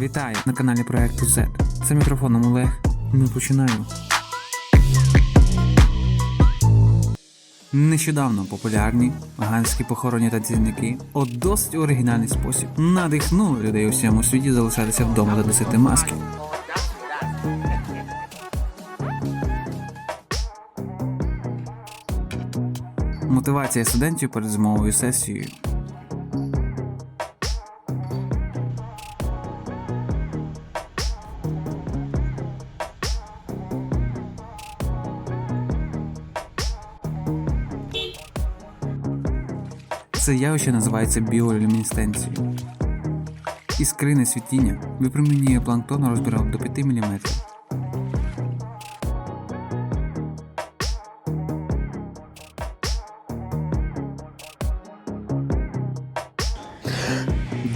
Вітаю на каналі проекту Z. За мікрофоном Олег. Ми починаємо. Нещодавно популярні ганські похоронні танцівники у досить оригінальний спосіб надихнули людей у всьому світі залишатися вдома та носити маски. Мотивація студентів перед зимовою сесією. Це явище називається біолюмінесценцією. Іскрине світіння випромінює планктон розміром до 5 мм.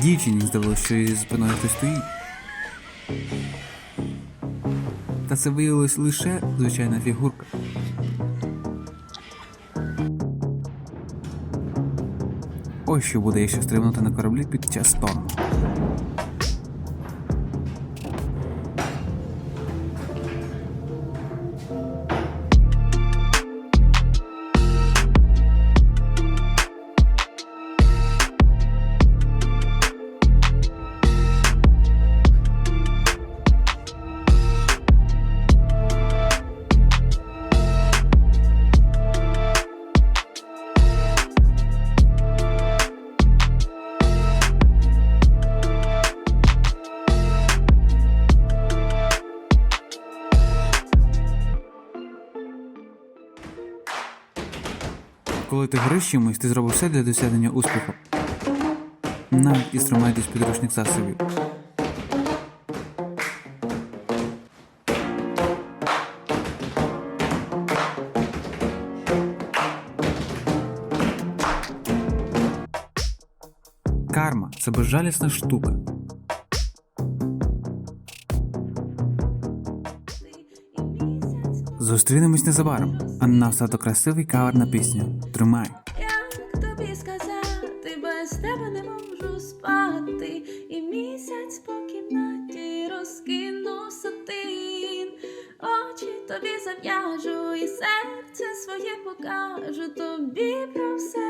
Дівчині здалося, що її спиною хтось стоїть. Та це виявилось лише звичайна фігурка. Ось що буде, якщо стрибнути на кораблі під час шторму. Коли ти гориш чимось, ти зробиш все для досягнення успіху. Навіть інструменти з підручних засобів. Карма це безжалісна штука. Зустрінемось незабаром, а на все то красивий кавер на пісню. Тримай. Як тобі сказати, без тебе не можу спати, і місяць по кімнаті розкину сатин, очі тобі зав'яжу, і серце своє покажу, тобі про все